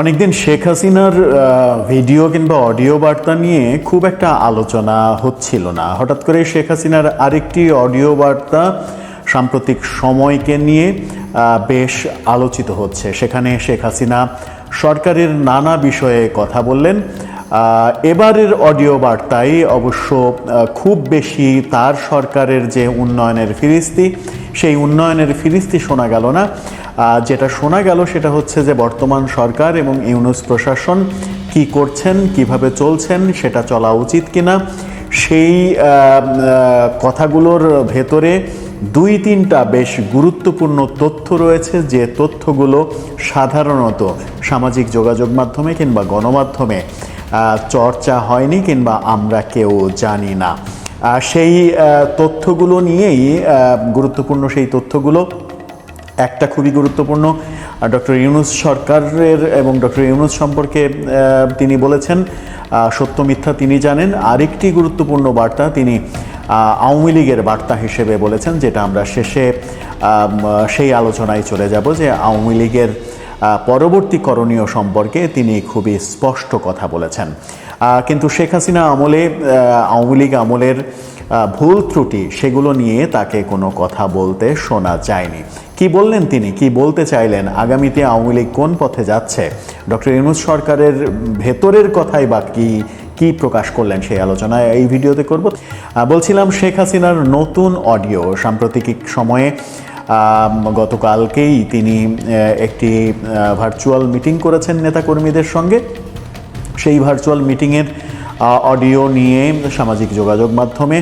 অনেকদিন শেখ হাসিনার ভিডিও কিংবা অডিও বার্তা নিয়ে খুব একটা আলোচনা হচ্ছিল না। হঠাৎ করে শেখ হাসিনার আরেকটি অডিও বার্তা সাম্প্রতিক সময়কে নিয়ে বেশ আলোচিত হচ্ছে। সেখানে শেখ হাসিনা সরকারের নানা বিষয়ে কথা বললেন। এবারের অডিও বার্তায় অবশ্য খুব বেশি তার সরকারের যে উন্নয়নের ফিরিস্তি, সেই উন্নয়নের ফিরিস্তি শোনা গেল না। যেটা শোনা গেল সেটা হচ্ছে যে বর্তমান সরকার এবং ইউনুস প্রশাসন কি করছেন, কীভাবে চলছেন সেটা চলা উচিত কিনা, সেই কথাগুলোর ভেতরে দুই তিনটা বেশ গুরুত্বপূর্ণ তথ্য রয়েছে যে তথ্যগুলো সাধারণত সামাজিক যোগাযোগ মাধ্যমে কিংবা গণমাধ্যমে চর্চা হয়নি কিংবা আমরা কেউ জানি না। সেই তথ্যগুলো নিয়েই গুরুত্বপূর্ণ সেই তথ্যগুলো একটা খুবই গুরুত্বপূর্ণ ডক্টর ইউনুস সরকারের এবং ডক্টর ইউনুস সম্পর্কে তিনি বলেছেন সত্য মিথ্যা তিনি জানেন। আরেকটি গুরুত্বপূর্ণ বার্তা তিনি আওয়ামী লীগের বার্তা হিসেবে বলেছেন, যেটা আমরা শেষে সেই আলোচনায় চলে যাব যে আওয়ামী লীগের পরবর্তী করণীয় সম্পর্কে তিনি খুবই স্পষ্ট কথা বলেছেন। কিন্তু শেখ হাসিনা আমলে আওয়ামী লীগ আমলের ভুল ত্রুটি, সেগুলো নিয়ে তাকে কোনো কথা বলতে শোনা যায়নি। কি বললেন তিনি? কি বলতে চাইলেন? আগামীতে আওয়ামী লীগ কোন পথে যাচ্ছে? ডক্টর ইউনুস সরকারের ভেতরের কথাই বা কি কি প্রকাশ করলেন সেই আলোচনায় এই ভিডিওতে করব। বলছিলাম শেখ হাসিনার নতুন অডিও। সাম্প্রতিক সময়ে গতকালকেই তিনি একটি ভার্চুয়াল মিটিং করেছেন নেতাকর্মীদের সঙ্গে। সেই ভার্চুয়াল মিটিংয়ের অডিও নিয়ে সামাজিক যোগাযোগ মাধ্যমে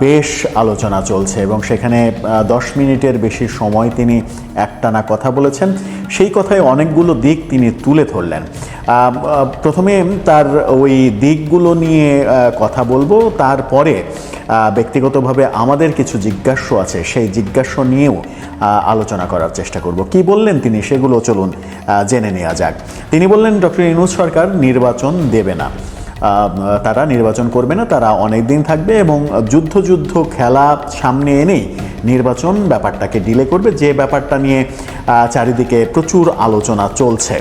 বেশ আলোচনা চলছে এবং সেখানে দশ মিনিটের বেশি সময় তিনি একটানা কথা বলেছেন। সেই কথায় অনেকগুলো দিক তিনি তুলে ধরলেন। প্রথমে তার ওই দিকগুলো নিয়ে কথা বলব। তারপরে ব্যক্তিগতভাবে আমাদের কিছু জিজ্ঞাস্য আছে। সেই জিজ্ঞাস্য নিয়েও আলোচনা করার চেষ্টা করব। কি বললেন তিনি? সেগুলো চলুন জেনে নেওয়া যাক। তিনি বললেন, ডক্টর ইনুজ সরকার নির্বাচন দেবে না। তারা নির্বাচন করবে না, তারা অনেক দিন থাকবে এবং যুদ্ধ যুদ্ধ খেলা সামনে এনেই নির্বাচন ব্যাপারটাকে ডিলে করবে। যে ব্যাপারটা নিয়ে চারিদিকে প্রচুর আলোচনা চলছে।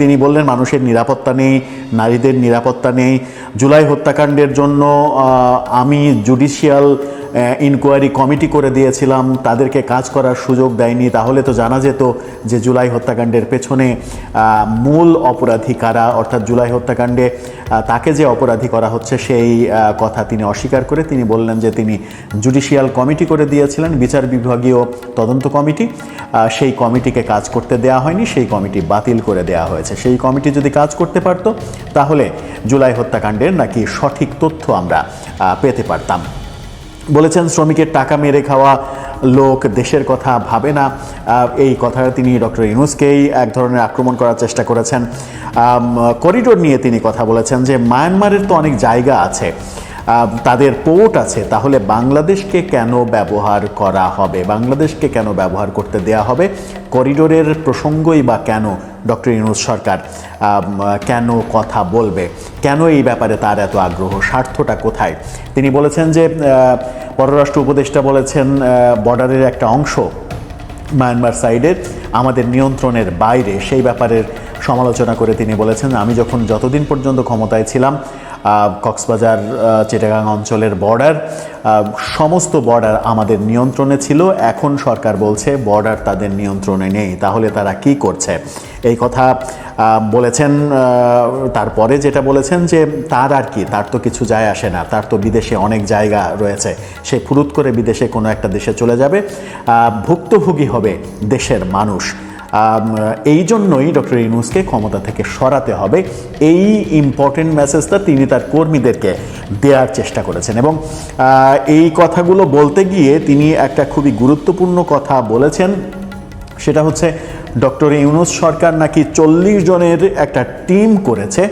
তিনি বললেন, মানুষের নিরাপত্তা নেই, নারীদের নিরাপত্তা নেই, জুলাই হত্যাকাণ্ডের জন্য আমি জুডিশিয়াল ইনকোয়ারি কমিটি করে দিয়েছিলাম, তাদেরকে কাজ করার সুযোগ দেয়নি, তাহলে তো জানা যেত যে জুলাই হত্যাকাণ্ডের পেছনে মূল অপরাধী কারা, অর্থাৎ জুলাই হত্যাকাণ্ডে তাকে যে অপরাধী করা হচ্ছে সেই কথা তিনি অস্বীকার করে তিনি বললেন যে তিনি জুডিশিয়াল কমিটি করে দিয়েছিলেন, বিচার বিভাগীয় তদন্ত কমিটি সেই কমিটিকে কাজ করতে দেয়া হয়নি, সেই কমিটি বাতিল করে দেয়া হয়েছে। সেই কমিটি যদি কাজ করতে পারতো, তাহলে জুলাই হত্যাকাণ্ডের নাকি সঠিক তথ্য আমরা পেতে পারতাম। বলেছেন, শ্রমিকের টাকা মেরে খাওয়া লোক দেশের কথা ভাবে না। এই কথা তিনি ডক্টর ইউনুসকেই এক ধরনের আক্রমণ করার চেষ্টা করেছেন। করিডোর নিয়ে তিনি কথা বলেছেন যে, মায়ানমারের তো অনেক জায়গা আছে। তাদের পোর্ট আছে, তাহলে বাংলাদেশকে কেন ব্যবহার করা হবে? বাংলাদেশকে কেন ব্যবহার করতে দেয়া হবে? করিডোরের প্রসঙ্গই বা কেন? ডক্টর ইউনুস সরকার কেন কথা বলবে? কেন এই ব্যাপারে তার এত আগ্রহ? স্বার্থটা কোথায়? তিনি বলেছেন যে পররাষ্ট্র উপদেষ্টা বলেছেন বর্ডারের একটা অংশ মায়ানমার সাইডের আমাদের নিয়ন্ত্রণের বাইরে। সেই ব্যাপারের সমালোচনা করে তিনি বলেছেন, আমি যখন যতদিন পর্যন্ত ক্ষমতায় ছিলাম কক্সবাজার চিটাগাং অঞ্চলের বর্ডার সমস্ত বর্ডার আমাদের নিয়ন্ত্রণে ছিল। এখন সরকার বলছে বর্ডার তাদের নিয়ন্ত্রণে নেই। তাহলে তারা কি করছে? এই কথা বলেছেন তারপরে যেটা বলেছেন যে তার আর কি, তার তো কিছু যায় আসে না। তার তো বিদেশে অনেক জায়গা রয়েছে। সে ফুরুত করে বিদেশে কোনো একটা দেশে চলে যাবে। ভুক্তভোগী হবে দেশের মানুষ। এই জন্যই ডক্টর ইউনুসকে ক্ষমতা থেকে সরাতে হবে। এই ইম্পর্টেন্ট মেসেজটা তিনি তার কর্মীদেরকে দেওয়ার চেষ্টা করেছেন এবং এই কথাগুলো বলতে গিয়ে তিনি একটা খুবই গুরুত্বপূর্ণ কথা বলেছেন। সেটা হচ্ছে, ডক্টর ইউনুস সরকার নাকি চল্লিশ জনের একটা টিম করেছে।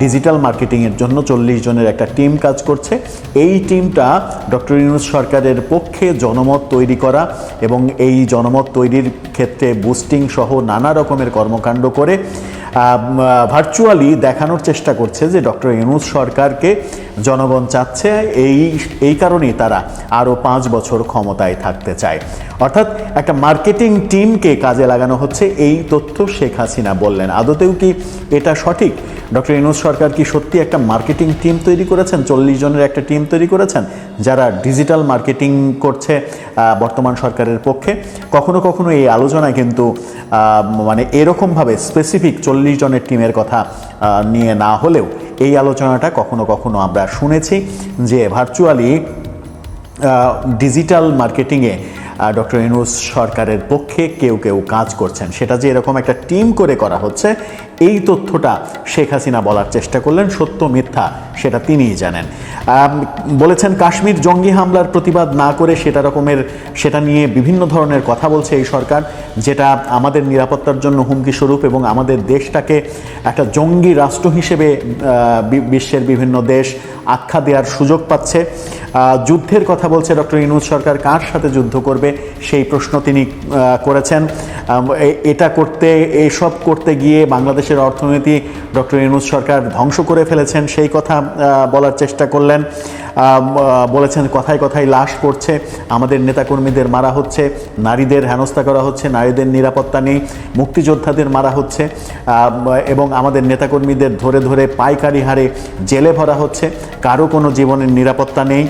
ডিজিটাল মার্কেটিংয়ের জন্য চল্লিশ জনের একটা টিম কাজ করছে। এই টিমটা ডক্টর ইউনুস সরকারের পক্ষে জনমত তৈরি করা এবং এই জনমত তৈরির ক্ষেত্রে বুস্টিং সহ নানা রকমের কর্মকাণ্ড করে ভার্চুয়ালি দেখানোর চেষ্টা করছে যে ডক্টর ইউনুস সরকারকে জনগণ চাচ্ছে এই এই কারণেই তারা আরও পাঁচ বছর ক্ষমতায় থাকতে চায়। অর্থাৎ একটা মার্কেটিং টিমকে কাজে লাগানো হচ্ছে, এই তথ্য শেখ হাসিনা বললেন। আদতেও কি এটা সঠিক? ডক্টর ইউনুস সরকার কি সত্যি একটা মার্কেটিং টিম তৈরি করেছেন? চল্লিশ জনের একটা টিম তৈরি করেছেন? যারা ডিজিটাল মার্কেটিং করছে বর্তমান সরকারের পক্ষে, কখনো কখনো এই আলোচনায় কিন্তু মানে এরকমভাবে স্পেসিফিক চল্লিশ জনের টিমের কথা নিয়ে না হলেও এই আলোচনাটা কখনো কখনো আমরা শুনেছি যে ভার্চুয়ালি ডিজিটাল মার্কেটিংয়ে ডক্টর ইনুস সরকারের পক্ষে কেউ কেউ কাজ করছেন। সেটা যে এরকম একটা টিম করে করা হচ্ছে এই তথ্যটা শেখ হাসিনা বলার চেষ্টা করলেন, সত্য মিথ্যা সেটা তিনিই জানেন। বলেছেন কাশ্মীর জঙ্গি হামলার প্রতিবাদ না করে সেটা রকমের, সেটা নিয়ে বিভিন্ন ধরনের কথা বলছে এই সরকার, যেটা আমাদের নিরাপত্তার জন্য হুমকি স্বরূপ এবং আমাদের দেশটাকে একটা জঙ্গি রাষ্ট্র হিসেবে বিশ্বের বিভিন্ন দেশ আখ্যা দেওয়ার সুযোগ পাচ্ছে। যুদ্ধের কথা বলছে ডক্টর ইনুজ সরকার, কার সাথে যুদ্ধ করবে সেই প্রশ্ন তিনি করেছেন। এটা করতে, এসব করতে গিয়ে বাংলাদেশের অর্থনীতি ডক্টর ইনুজ সরকার ধ্বংস করে ফেলেছেন, সেই কথা বলার চেষ্টা করলেন। বলেছেন কথায় কথায় লাশ পড়ছে, আমাদের নেতাকর্মীদের মারা হচ্ছে, নারীদের হেনস্থা করা হচ্ছে, নারীদের নিরাপত্তা নেই, মুক্তিযোদ্ধাদের মারা হচ্ছে এবং আমাদের নেতাকর্মীদের ধরে ধরে পাইকারি হারে জেলে ভরা হচ্ছে, কারও কোনো জীবনের নিরাপত্তা নেই।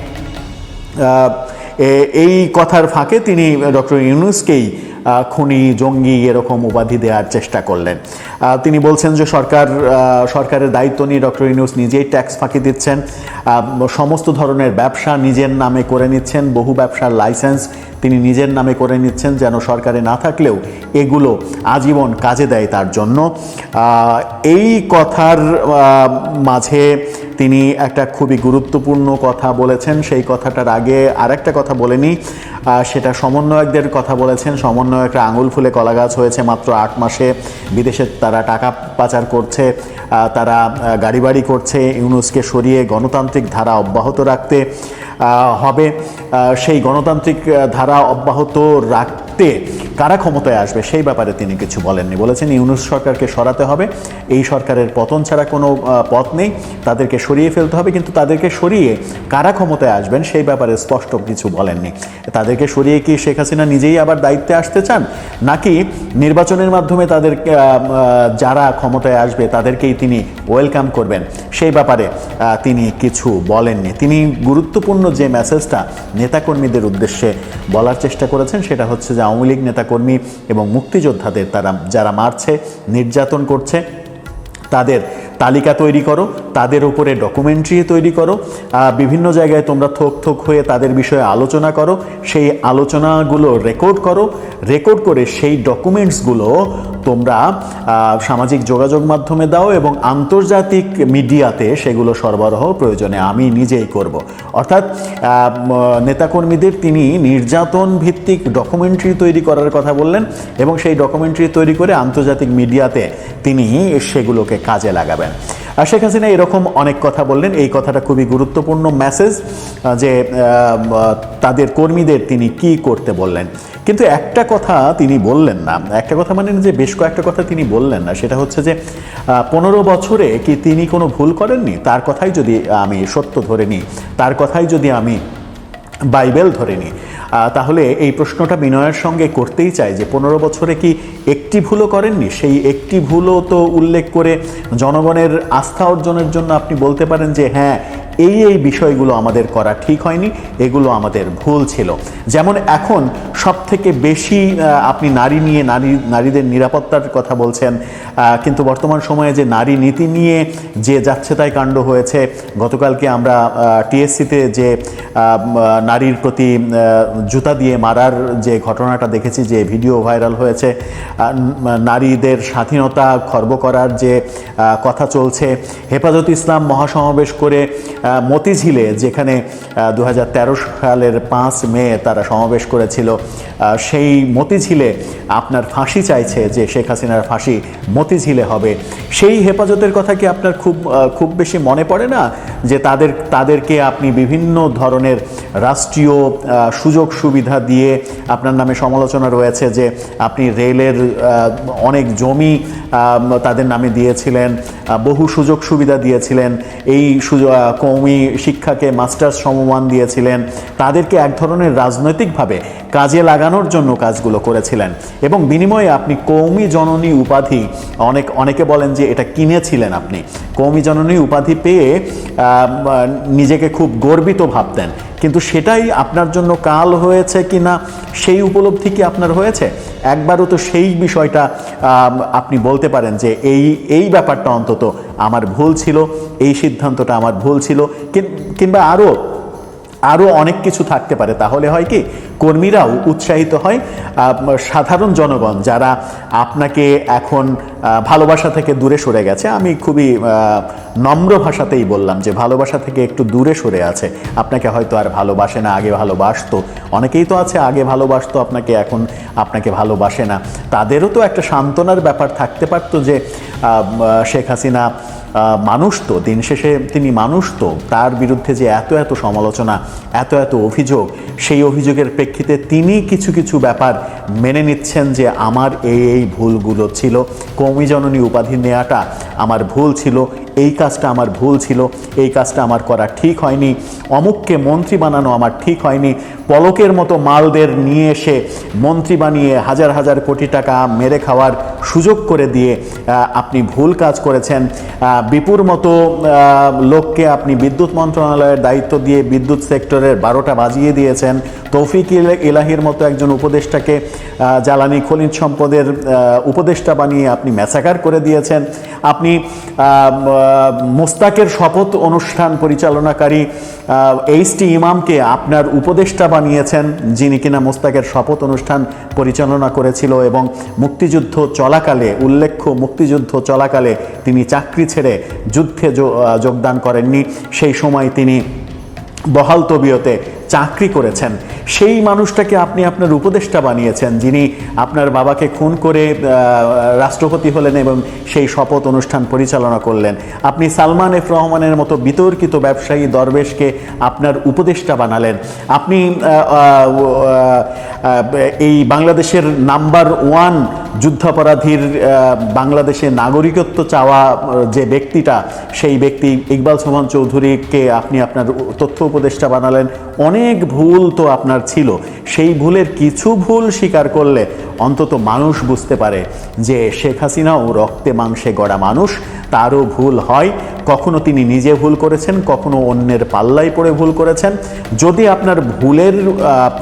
এই কথার ফাঁকে তিনি ডক্টর ইউনুসকেই খুনি, জঙ্গি এরকম উপাধি দেওয়ার চেষ্টা করলেন। তিনি বলছেন যে সরকার সরকারের দায়িত্ব নিয়ে ডক্টর ইউনুস নিজেই ট্যাক্স ফাঁকি দিচ্ছেন। সমস্ত ধরনের ব্যবসা নিজের নামে করে নিচ্ছেন। বহু ব্যবসার লাইসেন্স তিনি নিজের নামে করে নিচ্ছেন যেন সরকারে না থাকলেও এগুলো আজীবন কাজে দেয় তার জন্য। এই কথার মাঝে তিনি একটা খুবই গুরুত্বপূর্ণ কথা বলেছেন। সেই কথাটার আগে আরেকটা কথা বলেনি। সেটা সমন্বয়কদের কথা বলেছেন। সমন্বয়করা আঙুল ফুলে কলা গাছ হয়েছে মাত্র আট মাসে। বিদেশে তারা টাকা পাচার করছে তারা গাড়ি বাড়ি করছে, ইউনুসকে সরিয়ে গণতান্ত্রিক ধারা অব্যাহত রাখতে হবে। সেই গণতান্ত্রিক ধারা অব্যাহত রাখতে কারা ক্ষমতায় আসবে সেই ব্যাপারে তিনি কিছু বলেননি। বলেছেন, ইউনুস সরকারকে সরাতে হবে। এই সরকারের পতন ছাড়া কোনো পথ নেই। তাদেরকে সরিয়ে ফেলতে হবে, কিন্তু তাদেরকে সরিয়ে কারা ক্ষমতায় আসবেন সেই ব্যাপারে স্পষ্ট কিছু বলেননি। তাদেরকে সরিয়ে কি শেখ হাসিনা নিজেই আবার দায়িত্বে আসতে চান? নাকি নির্বাচনের মাধ্যমে তাদের যারা ক্ষমতায় আসবে তাদেরকেই তিনি ওয়েলকাম করবেন? সেই ব্যাপারে তিনি কিছু বলেননি। তিনি গুরুত্বপূর্ণ যে মেসেজটা নেতাকর্মীদের উদ্দেশ্যে বলার চেষ্টা করেছেন, সেটা হচ্ছে যে আওয়ামী লীগ নেতাকর্মী এবং মুক্তিযোদ্ধাদের তারা যারা মারছে নির্যাতন করছে তাদের তালিকা তৈরি করো, তাদের উপরে ডকুমেন্টারি তৈরি করো বিভিন্ন জায়গায় তোমরা থোক থোক হয়ে তাদের বিষয়ে আলোচনা করো, সেই আলোচনাগুলো রেকর্ড করো রেকর্ড করে সেই ডকুমেন্টসগুলো তোমরা সামাজিক যোগাযোগ মাধ্যমে দাও এবং আন্তর্জাতিক মিডিয়াতে সেগুলো সরবরাহ প্রয়োজনে আমি নিজেই করব। অর্থাৎ নেতাকর্মীদের তিনি নির্যাতন ভিত্তিক ডকুমেন্টারি তৈরি করার কথা বললেন এবং সেই ডকুমেন্টারি তৈরি করে আন্তর্জাতিক মিডিয়াতে তিনি সেগুলোকে কাজে লাগাবেন। আর শেখ হাসিনা এরকম অনেক কথা বললেন। এই কথাটা খুবই গুরুত্বপূর্ণ মেসেজ যে তাদের কর্মীদের তিনি কি করতে বললেন। কিন্তু একটা কথা তিনি বললেন না। একটা কথা মানে যে, বেশ কয়েকটা কথা তিনি বললেন না। সেটা হচ্ছে যে পনেরো বছরে কি তিনি কোনো ভুল করেননি? তার কথাই যদি আমি সত্য ধরে নিই, তার কথাই যদি আমি বাইবেল ধরে নিই তাহলে এই প্রশ্নটা বিনয়ের সঙ্গে করতেই চাই যে পনেরো বছরে কি একটি ভুলও করেননি? সেই একটি ভুলও তো উল্লেখ করে জনগণের আস্থা অর্জনের জন্য আপনি বলতে পারেন যে হ্যাঁ এই এই বিষয়গুলো আমাদের করা ঠিক হয়নি, এগুলো আমাদের ভুল ছিল। যেমন এখন সব থেকে বেশি আপনি নারী নিয়ে, নারী, নারীদের নিরাপত্তার কথা বলছেন কিন্তু বর্তমান সময়ে যে নারী নীতি নিয়ে যে যাচ্ছে তাই কাণ্ড হয়েছে, গতকালকে আমরা টিএসসিতে যে নারীর প্রতি জুতা দিয়ে মারার যে ঘটনাটা দেখেছি, যে ভিডিও ভাইরাল হয়েছে নারীদের স্বাধীনতা খর্ব করার যে কথা চলছে, হেফাজত ইসলাম মহাসমাবেশ করে মতিঝিলে, যেখানে দু হাজার তেরো সালের পাঁচ মে তারা সমাবেশ করেছিল সেই মতিঝিলে আপনার ফাঁসি চাইছে যে শেখ হাসিনার ফাঁসি মতিঝিলে হবে। সেই হেফাজতের কথা কি আপনার খুব খুব বেশি মনে পড়ে না? যে তাদের, তাদেরকে আপনি বিভিন্ন ধরনের রাষ্ট্রীয় সুযোগ সুবিধা দিয়ে আপনার নামে সমালোচনা রয়েছে যে আপনি রেলের অনেক জমি তাদের নামে দিয়েছিলেন বহু সুযোগ সুবিধা দিয়েছিলেন। এই কৌমি শিক্ষাকে মাস্টার্স সমমান দিয়েছিলেন। তাদেরকে এক ধরনের রাজনৈতিকভাবে কাজে লাগানোর জন্য কাজগুলো করেছিলেন। এবং বিনিময়ে আপনি কৌমি জননী উপাধি, অনেক, অনেকে বলেন যে এটা কিনেছিলেন আপনি। কৌমি জননী উপাধি পেয়ে নিজেকে খুব গর্বিত ভাবতেন। কিন্তু সেটাই আপনার জন্য কাল হয়েছে কি না সেই উপলব্ধি কি আপনার হয়েছে? একবারও তো সেই বিষয়টা আপনি বলতে পারেন যে এই এই ব্যাপারটা অন্তত আমার ভুল ছিল, এই সিদ্ধান্তটা আমার ভুল ছিল কিংবা আরও আরও অনেক কিছু থাকতে পারে। তাহলে হয় কি, কর্মীরাও উৎসাহিত হয় সাধারণ জনগণ যারা আপনাকে এখন ভালোবাসা থেকে দূরে সরে গেছে। আমি খুবই নম্র ভাষাতেই বললাম যে ভালোবাসা থেকে একটু দূরে সরে আছে। আপনাকে হয়তো আর ভালোবাসে না, আগে ভালোবাসতো। অনেকেই তো আছে, আগে ভালোবাসতো, আপনাকে এখন আপনাকে ভালোবাসে না। তাদেরও তো একটা সান্ত্বনার ব্যাপার থাকতে পারতো যে শেখ হাসিনা মানুষ তো, দিন শেষে তিনি মানুষ তো। তার বিরুদ্ধে যে এত এত সমালোচনা, এত এত অভিযোগ, সেই অভিযোগের প্রেক্ষিতে তিনি কিছু কিছু ব্যাপার মেনে নিচ্ছেন যে আমার এই এই ভুলগুলো ছিল কৌমি জননী উপাধি নেওয়াটা আমার ভুল ছিল, এই কাজটা আমার ভুল ছিল, এই কাজটা আমার করা ঠিক হয়নি, অমুককে মন্ত্রী বানানো আমার ঠিক হয়নি, পলকের মতো মালদের নিয়ে এসে মন্ত্রী বানিয়ে হাজার হাজার কোটি টাকা মেরে খাওয়ার সুযোগ করে দিয়ে আপনি ভুল কাজ করেছেন। বিপুর মতো লোককে আপনি বিদ্যুৎ মন্ত্রণালয়ের দায়িত্ব দিয়ে বিদ্যুৎ সেক্টরের বারোটা বাজিয়ে দিয়েছেন। তৌফিক ইলাহির মতো একজন উপদেষ্টাকে জ্বালানি খনিজ সম্পদের উপদেষ্টা বানিয়ে আপনি ম্যাসাকার করে দিয়েছেন। আপনি মোস্তাকের শপথ অনুষ্ঠান পরিচালনাকারী এইচ টি ইমামকে আপনার উপদেষ্টা বানিয়েছেন, যিনি কিনা মোস্তাকের শপথ অনুষ্ঠান পরিচালনা করেছিল এবং মুক্তিযুদ্ধ চলাকালে, উল্লেখ্য মুক্তিযুদ্ধ চলাকালে তিনি চাকরি ছেড়ে যুদ্ধে যোগদান করেননি। সেই সময় তিনি বহাল তবিয়তে চাকরি করেছেন। সেই মানুষটাকে আপনি আপনার উপদেষ্টা বানিয়েছেন, যিনি আপনার বাবাকে খুন করে রাষ্ট্রপতি হলেন এবং সেই শপথ অনুষ্ঠান পরিচালনা করলেন। আপনি সালমান এফ রহমানের মতো বিতর্কিত ব্যবসায়ী দরবেশকে আপনার উপদেষ্টা বানালেন। আপনি এই বাংলাদেশের নাম্বার ওয়ান যুদ্ধাপরাধীর বাংলাদেশে নাগরিকত্ব চাওয়া যে ব্যক্তিটা, সেই ব্যক্তি ইকবাল সোহান চৌধুরীকে আপনি আপনার তথ্য উপদেষ্টা বানালেন। অনেক ভুল তো আপনার ছিল। সেই ভুলের কিছু ভুল স্বীকার করলে অন্তত মানুষ বুঝতে পারে যে শেখ হাসিনাও রক্তে মাংসে গড়া মানুষ, তারও ভুল হয়। কখনো তিনি নিজে ভুল করেছেন, কখনো অন্যের পাল্লায় পড়ে ভুল করেছেন। যদি আপনার ভুলের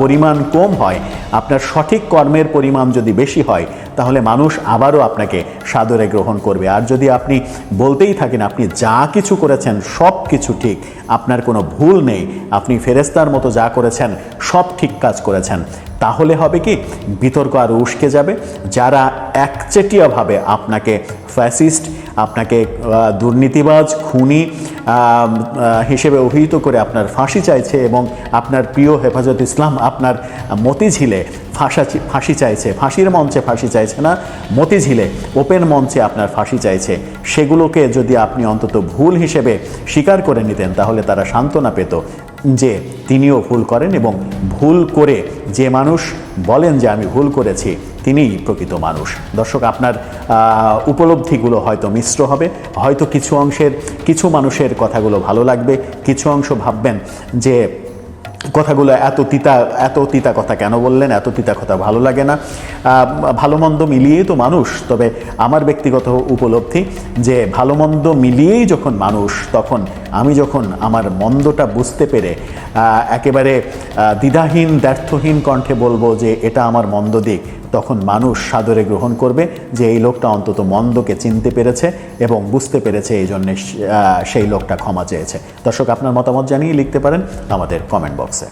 পরিমাণ কম হয়, আপনার সঠিক কর্মের পরিমাণ যদি বেশি হয়, তাহলে মানুষ আবারও আপনাকে সাদরে গ্রহণ করবে। আর যদি আপনি বলতেই থাকেন, আপনি যা কিছু করেছেন, সব কিছু ঠিক, আপনার কোনো ভুল নেই, আপনি ফেরেস্তার মতো যা করেছেন, সব ঠিক কাজ করেছেন। তাহলে হবে কি, বিতর্ক আরও উস্কে যাবে। যারা একচেটিয়াভাবে আপনাকে ফ্যাসিস্ট আপনাকে দুর্নীতিবাজ, খুনি হিসেবে অভিহিত করে আপনার ফাঁসি চাইছে এবং আপনার প্রিয় হেফাজত ইসলাম, আপনার মতিঝিলে ফাঁসা ফাঁসি চাইছে, ফাঁসির মঞ্চে ফাঁসি চাইছে না, মতিঝিলে ওপেন মঞ্চে আপনার ফাঁসি চাইছে, সেগুলোকে যদি আপনি অন্তত ভুল হিসেবে স্বীকার করে নিতেন, তাহলে তারা সান্ত্বনা পেত। যে তিনিও ভুল করেন এবং ভুল করে যে মানুষ বলেন যে আমি ভুল করেছি, তিনিই প্রকৃত মানুষ। দর্শক, আপনার উপলব্ধিগুলো হয়তো মিশ্র হবে। হয়তো কিছু অংশের, কিছু মানুষের কথাগুলো ভালো লাগবে। কিছু অংশ ভাববেন যে কথাগুলো এত তিতা এত তিতা কথা কেন বললেন? এত তিতা কথা ভালো লাগে না। ভালো মন্দ মিলিয়েই তো মানুষ। তবে আমার ব্যক্তিগত উপলব্ধি যে ভালো মন্দ মিলিয়েই যখন মানুষ, তখন আমি যখন আমার মন্দটা বুঝতে পেরে একেবারে দ্বিধাহীন দ্ব্যর্থহীন কণ্ঠে বলব যে এটা আমার মন্দ দিক। তখন মানুষ সাদরে গ্রহণ করবে যে এই লোকটা অন্তত মন্দকে চিনতে পেরেছে এবং বুঝতে পেরেছে এই জন্যে সেই লোকটা ক্ষমা চেয়েছে। দর্শক, আপনার মতামত জানিয়ে লিখতে পারেন আমাদের কমেন্ট বক্সে